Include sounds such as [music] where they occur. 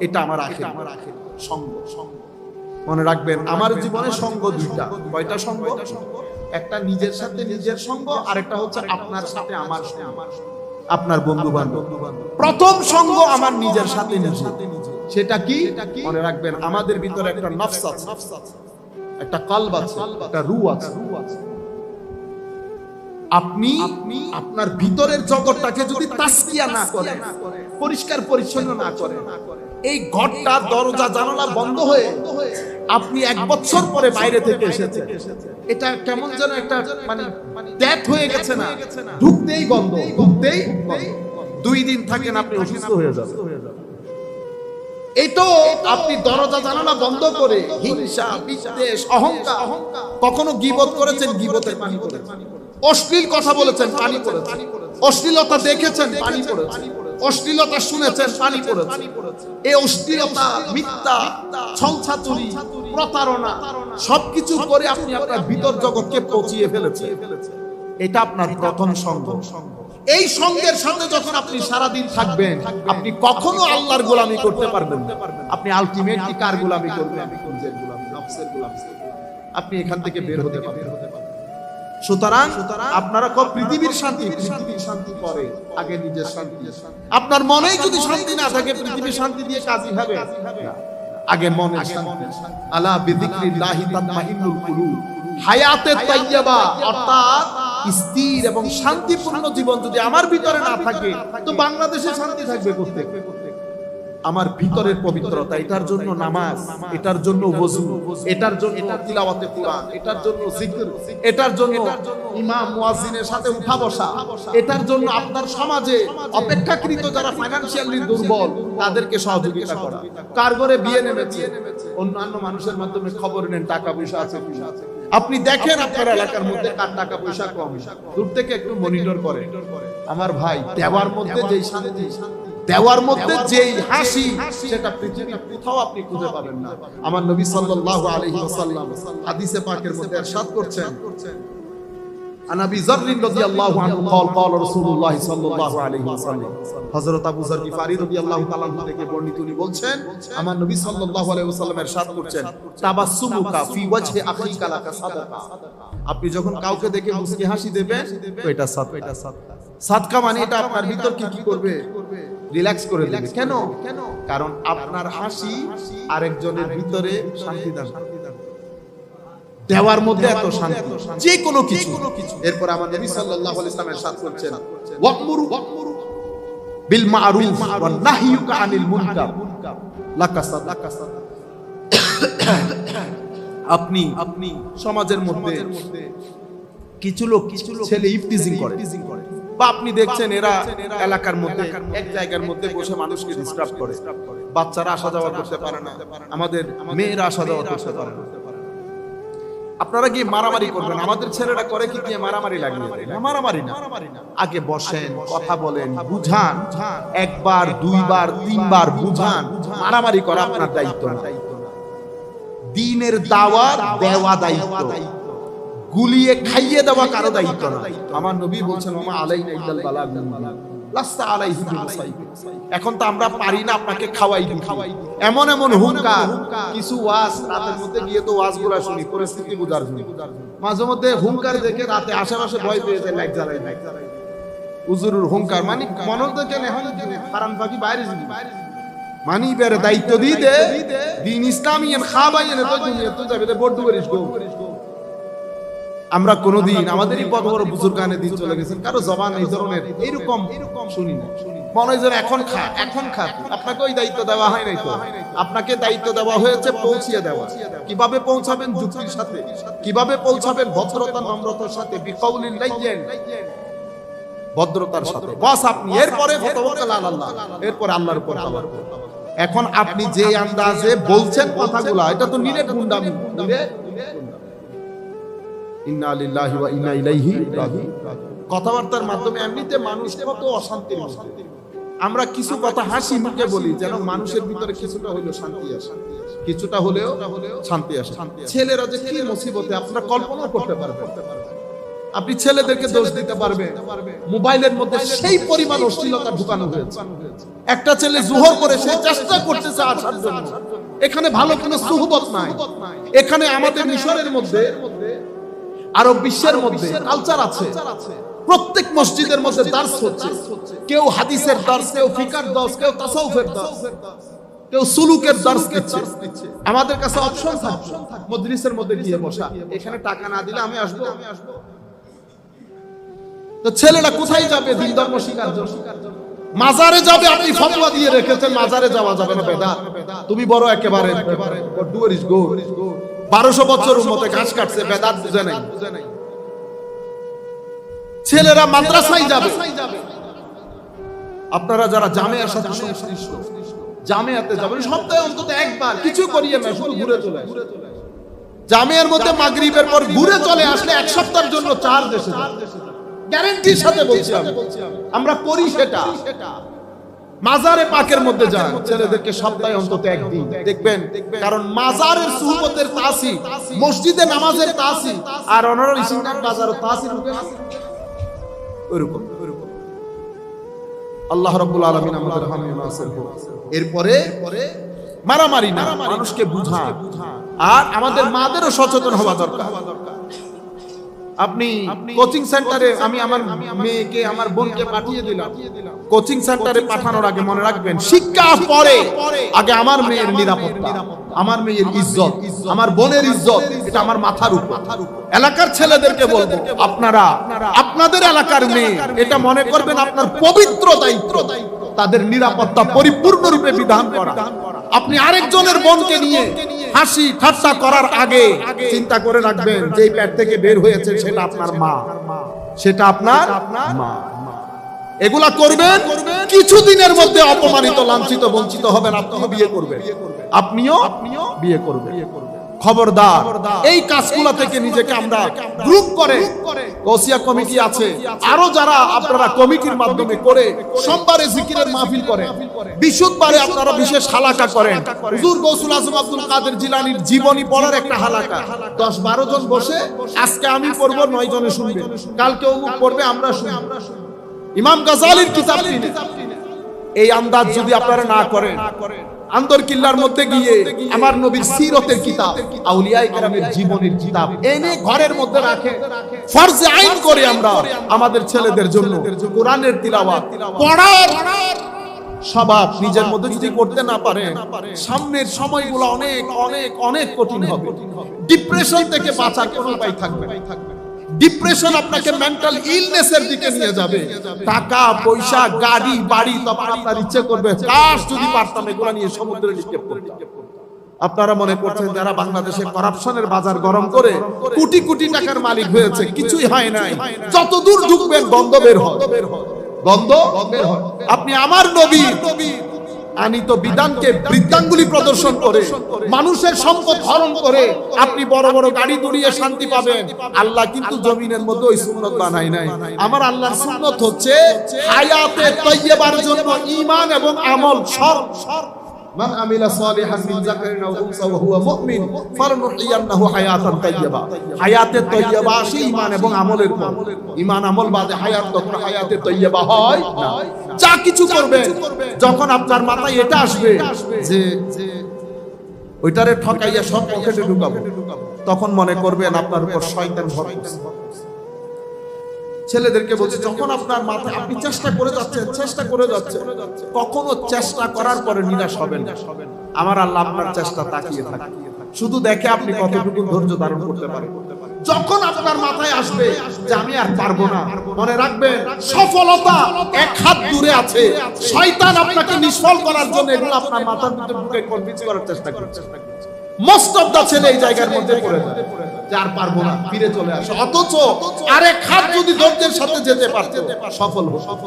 এটা আমার আখের সঙ্গ মনে রাখবেন আমার জীবনে সঙ্গ দুইটা। কয়টা সঙ্গ? একটা নিজের সাথে নিজের সঙ্গ আর একটা হচ্ছে আপনার সাথে আমার সঙ্গ। আপনার বন্ধু বান্ধব প্রথম সঙ্গ আমার নিজের সাথে নিজে। সেটা কি? মনে রাখবেন আমাদের ভিতরে একটা নফস আছে। একটা কালব আছে একটা রু আছে। আপনি আপনার ভিতরের জগৎটাকে যদি তাস্কিয়া না করেন পরিষ্কার পরিচ্ছন্ন না করেন এই ঘরটা, দরজা, জানালা বন্ধ হয়ে আপনি এক বছর পরে বাইরে থেকে এসেছেন। এটা কেমন যেন একটা মানে ডেথ হয়ে গেছে না। ঢুকতেই বন্ধ, ঢুকতেই দুই দিন থাকেন, আপনি অসুস্থ হয়ে যাবেন। তো আপনি দরজা, জানালা বন্ধ করে হিংসা, বিদ্বেষ, অহংকার কখনো গিবত করেছেন, গিবতের পানি করেছেন। অশ্লীল কথা বলেছেন, পানি করেছেন। অশ্লীলতা দেখেছেন, পানি পড়েছে অশ্লীলতা শুনেছেন পানি পড়েছে। এই অশ্লীলতা মিথ্যা ছলছাতুরি প্রতারণা সবকিছু করে আপনি আপনার ভিতর জগৎকে পচিয়ে ফেলেছেন এটা আপনার প্রথম সঙ্গ। এই সঙ্গের সাথে যখন আপনি সারাদিন থাকবেন আপনি কখনো আল্লাহর গোলামি করতে পারবেন না। আপনি আলটিমেটলি কার গোলামি করবেন? আপনি এখান থেকে বের হতে পারবেন। সুতরাং আপনারা কব পৃথিবীর শান্তি? পৃথিবীর শান্তি পরে আগে নিজের শান্তি। আপনার মনেই যদি শান্তি না থাকে পৃথিবীর শান্তি দিয়ে কাজই হবে। আগে মনের শান্তি। আলা বিযিকরিল্লাহি তাতমাইন্নুল কুলুব। হায়াতে অর্থাৎ স্থির এবং শান্তিপূর্ণ জীবন যদি আমার ভিতরে না থাকে তো বাংলাদেশে শান্তি থাকবে করতে আমার ভিতরের পবিত্রতা এটার জন্য নামাজ এটার জন্য ওযু এটার জন্য তিলাওয়াতে কোরআন এটার জন্য জিকির এটার জন্য ইমাম মুয়াজ্জিনের সাথে উঠা বসা এটার জন্য আপনার সমাজে অপেক্ষাকৃত যারা ফাইনান্সিয়ালি দুর্বল তাদেরকে সহযোগিতা করা কার ঘরে বিয়ে নেমেছে অন্যান্য মানুষের মাধ্যমে খবর নেন টাকা পয়সা আছে না। আপনি দেখেন আপনার এলাকার মধ্যে কার টাকা পয়সা কম দূর থেকে একটু মনিটর করে আমার ভাই দেওয়ার মধ্যে যেই শান্তি দেওয়ার মধ্যে যেই হাসি সেটা পৃথিবীর কোথাও আপনি খুঁজে পাবেন না আমার নবী সাল্লাল্লাহু আলাইহি ওয়াসাল্লাম হাদিসে পাকের মধ্যে ارشاد করছেন عن ابي ذر رضي الله عنه قال قال رسول الله صلى الله عليه وسلم হযরত আবু যর গিফারি রাদিয়াল্লাহু তাআলা আনহু থেকে বর্ণিত উনি বলছেন আমার নবী সাল্লাল্লাহু আলাইহি ওয়াসাল্লাম ارشاد করছেন তাবাসসুমুকা ফি ওয়াজহি আখিকা লাকা সাদাকা আপনি যখন কাউকে দেখে মুস্কি হাসি দেবেন তো এটা সাদকা এটা সাদকা সাদকা মানে এটা আপনার ভিতর কি কি করবে রিল্যাক্স করে দেবে। কেন? কারণ আপনার হাসি আরেকজনের ভিতরে শান্তি দান। দেওয়ার মধ্যে এত শান্তি। যে কোনো কিছু। এরপর আমার নবী সাল্লাল্লাহু আলাইহি ওয়াসাল্লাম সাথ করছেন ওয়াকমুরু বিল মারুফ ওয়া নাহিয়ুকা আনিল মুনকার। লাকাসাদ লাকাসাদ [coughs] আপনি আপনি সমাজের মধ্যে কিছু লোক কিছু লোক ছেলে ইফটিজিং করে। বা আপনি দেখছেন এরা এলাকার মধ্যে এক জায়গার মধ্যে বসে মানুষকে ডিস্টার্ব করে। বাচ্চারা আসা যাওয়া করতে পারে না। আমাদের মেয়েরা আসা যাওয়া করতে পারে না। আপনারা কি মারামারি করবেন। আমাদের ছেলেরা করে কি গিয়ে মারামারি লাগিয়ে? না, মারামারি না। আগে বসেন কথা বলেন বুঝান। একবার দুইবার তিনবার বুঝান। মারামারি করা আপনার দায়িত্ব না। দিনের দাওয়াত দেওয়া দায়িত্ব। গুলিয়ে খাইয়ে দেওয়া কারও দায়িত্ব না। আমার নবী বলছেন মামা বালাগ লাস্তা আলাইহি এখন তো আমরা পারি না, আপনাকে খাওয়াই দিই এমন এমন কিছু ওয়াজ, রাতের মধ্যে গিয়ে তো ওয়াজগুলা শুনি, পরিস্থিতি বুঝার মাঝে মধ্যে হুঙ্কার দেখে রাতে আশেপাশে ভয় পেয়ে যায় জ্বালাই নাই উজুরুর হুঙ্কার মানে এখন পাখি বাইরে যাবি। মানি বের দায়িত্ব দি দে দিন ইসলামী খাবাই এনে তো দুনিয়া তো যাবে বড্ডু করিস গো। আমরা কোনোদিন আমাদেরই বড় বড় বুজুর্গানে দিন চলে গেছেন? কারও জবান এই ধরনের এইরকম শুনি না। মনে হয় এখন খা এখন খা আপনাকে ওই দায়িত্ব দেওয়া হয় নাই তো? আপনাকে দায়িত্ব দেওয়া হয়েছে পৌঁছিয়ে দেওয়া। কীভাবে পৌঁছাবেন যুক্তির সাথে? কীভাবে পৌঁছাবেন ভদ্রতা নম্রতার সাথে? বিকৌলিন লাইয়েন। ভদ্রতার সাথে। বাস আপনি এরপরে ফতওয়াক্কাল আলাল্লাহ এরপরে আল্লাহর উপর তাওয়াক্কুল এখন আপনি যে আন্দাজে বলছেন কথাগুলা এটা তো নিরেট গুন্ডামি। নিরেট কথাবার্তার মাধ্যমে এমনিতে মানুষ কত অশান্তির মধ্যে আমরা কিছু কথা হাসি মুখে বলি, যেন মানুষের ভিতরে কিছুটা হলেও শান্তি আসে। কিছুটা হলেও শান্তি আসে। ছেলেরা যে কি মুসিবতে, আপনারা কল্পনা করতে পারবেন। আপনি ছেলেদেরকে দোষ দিতে পারবেন। মোবাইলের মধ্যে সেই পরিমাণ অশ্লীলতা ঢুকানো হয়েছে। একটা ছেলে জোহর করে সে চেষ্টা করতেছে আসার জন্য। এখানে ভালো কোনো সুহবত নাই। এখানে আমাদের মিশরের মধ্যে আরব বিশ্বের মধ্যে কালচার আছে। প্রত্যেক মসজিদের মধ্যে দার্স হচ্ছে। কেউ হাদিসের দার্স কেউ ফিকার দার্স কেউ তাসাউফের দার্স কেউ সুলুকের দার্স দিচ্ছে। আমাদের কাছে অপশন মজলিসের মধ্যে গিয়ে বসা। এখানে টাকা না দিলে আমি আসব। আমি আসব তো ছেলেটা কোথায় যাবে? দিন ধর্ম শিকার মাজারে যাবে, আপনি ফতোয়া দিয়ে রেখেছেন। মাজারে যাওয়া যাবে না বেদা তুমি বড় একেবারে ডুয়ারিস গো। বারোশো বছর উন্মতে ঘাস কাটছে, বেদাত বুঝে নাই। ছেলেরা মাদ্রাসায় যাবে। আপনারা যারা জামেয়ার সাথে সংশ্লিষ্ট জামেয়াতে যাবেন সপ্তাহে অন্তত একবার, কিছু করিয়ে না, শুধু ঘুরে চলে। জামেয়ার মধ্যে মাগরিবের পর ঘুরে চলে আসলে এক সপ্তাহের জন্য চার দেশে গ্যারেন্টির সাথে বলছি আমরা করি সেটা। মাজারে পাকের মধ্যে যান। ছেলেদেরকে সপ্তাহে অন্তত একদিন। দেখবেন, কারণ মাজারের সুহবতের তাসি মসজিদে নামাজের তাসি আর অনারল ইসিংকার বাজারের তাসি ওইরকম। আল্লাহ রাব্বুল আলামিন আমাদের হামিম নাসির হোক। এরপরে মারামারি না, মানুষকে বুঝা। আর আমাদের মাদেরও সচেতন হওয়া দরকার। আপনি কোচিং সেন্টারে আমি আমার মেয়েকে, আমার বোনকে পাঠিয়ে দিলাম। কোচিং সেন্টারে পাঠানোর আগে মনে রাখবেন, শিক্ষা পরে আগে আমার মেয়ের নিরাপত্তা, আমার মেয়ের ইজ্জত, আমার বোনের ইজ্জত, এটা আমার মাথার উপর। এলাকার ছেলেদেরকে বলব, আপনারা, আপনাদের এলাকার মেয়ে, এটা মনে করবেন আপনার পবিত্র দায়িত্ব। তাদের নিরাপত্তা পরিপূর্ণরূপে বিধান করা। আপনি আরেকজনের বোনকে নিয়ে হাসি ঠাট্টা করার আগে চিন্তা করে রাখবেন যে পেট থেকে বের হয়েছে সেটা আপনার মা। সেটা আপনার মা। এগুলা করবেন, কিছুদিনের মধ্যে অপমানিত, লাঞ্ছিত, বঞ্চিত হবেন, আপনিও বিয়ে করবেন। আপনিও বিয়ে করবেন। খবরদার। এই কাজগুলা থেকে নিজেকে আমরা গ্রুপ করে। কৌশিয়া কমিটি আছে। আরও যারা আপনারা কমিটির মাধ্যমে করে সোমবারে জিকিরের মাহফিল করে। বিশুদ্ধবারে আপনারা বিশেষ হালাকা করেন। হুজুর গৌসুল আজম আব্দুল কাদের জিলানির জীবনী পড়ার একটা হালাকা। দশ বারো জন বসে আজকে আমি পড়ব নয় জনে শুনবে কালকে অমুক পড়বে আমরা শুনব ইমাম গাজালির কিতাব কিনে। এই আন্দাজ যদি আপনারা না করেন। আন্দর কিল্লার মধ্যে গিয়ে আমার নবীর সিরতের কিতাব আউলিয়ায়ে কেরামের জীবনের কিতাব এনে ঘরের মধ্যে রাখে। ফরজে আইন করে আমরা আমাদের ছেলেদের জন্য কোরআনের তিলাওয়াত পড়ার স্বভাব নিজের মধ্যে যদি করতে না পারে সামনের সময়গুলো অনেক অনেক অনেক কঠিন হবে। ডিপ্রেশন থেকে বাঁচার কোনো উপায় থাকবে না। ডিপ্রেশন আপনাকে মেন্টাল ইলনেসের দিকে নিয়ে যাবে। টাকা, পয়সা, গাড়ি, বাড়ি, তখন আপনার ইচ্ছে করবে, কাশ যদি পারতাম, এগুলো নিয়ে সমুদ্রে নিক্ষেপ করতাম। আপনারা মনে করছেন যারা বাংলাদেশে করাপশনের বাজার গরম করে, কোটি কোটি টাকার মালিক হয়েছে, কিছুই হয় নাই। যত দূর ঢুকবেন গন্ধ বের হয় গন্ধ বের হয় আপনি আমার নবী আনিত বিধানকে বৃদ্ধাঙ্গুলি প্রদর্শন করে, মানুষের সম্পদ হরণ করে আপনি বড় বড় গাড়ি দুড়িয়ে শান্তি পাবেন। আল্লাহ কিন্তু জমিনের মধ্যে ওই সুন্নত বানাই নাই। আমার আল্লাহর সুন্নত হচ্ছে হায়াতে তৈয়বার জন্য ঈমান এবং আমল সব মান আমিলা সালিহান মিন যাকারিন আও উনসা ওয়া হুয়া মুমিন ফারনুহিয়ান্নাহু হায়াতান তাইয়্যিবা। হায়াতে তাইয়্যিবা আসে ঈমান এবং আমলের পর ঈমান আমল বাদে হায়াত তখন হায়াতে তাইয়্যিবা হয় না। যা কিছু করবে যখন আপনার মাথায় এটা আসবে যে ওইটারে ঠকাইয়া সব পকেটে ঢুকাবো তখন মনে করবেন আপনার উপর শয়তান ভর করছে। ছেলেদেরকে বলছে যখন আপনার মাথায় আপনি চেষ্টা করে যাচ্ছেন চেষ্টা করে যাচ্ছেন কখনো চেষ্টা করার পরে নিরাশ হবেন আমার আল্লাহ আপনার চেষ্টা তাকিয়ে থাকে। শুধু দেখে আপনি কতটুকু ধৈর্য ধারণ করতে পারেন। যখন আপনার মাথায় আসবে যে আমি আর পারব না মনে রাখবেন সফলতা এক হাত দূরে আছে। শয়তান আপনাকে নিষ্ফল করার জন্য এগুলো আপনার মাথার মধ্যে বুকে কনভিন্স করার চেষ্টা করছে। মোস্ট অফ দা ছেলে এই জায়গার মধ্যে পড়ে যায়। যে আর পারব না, ফিরে চলে আসে। অথচ আরেক হাত যদি ধৈর্যের সাথে যেতে পারতো, সফল হতো।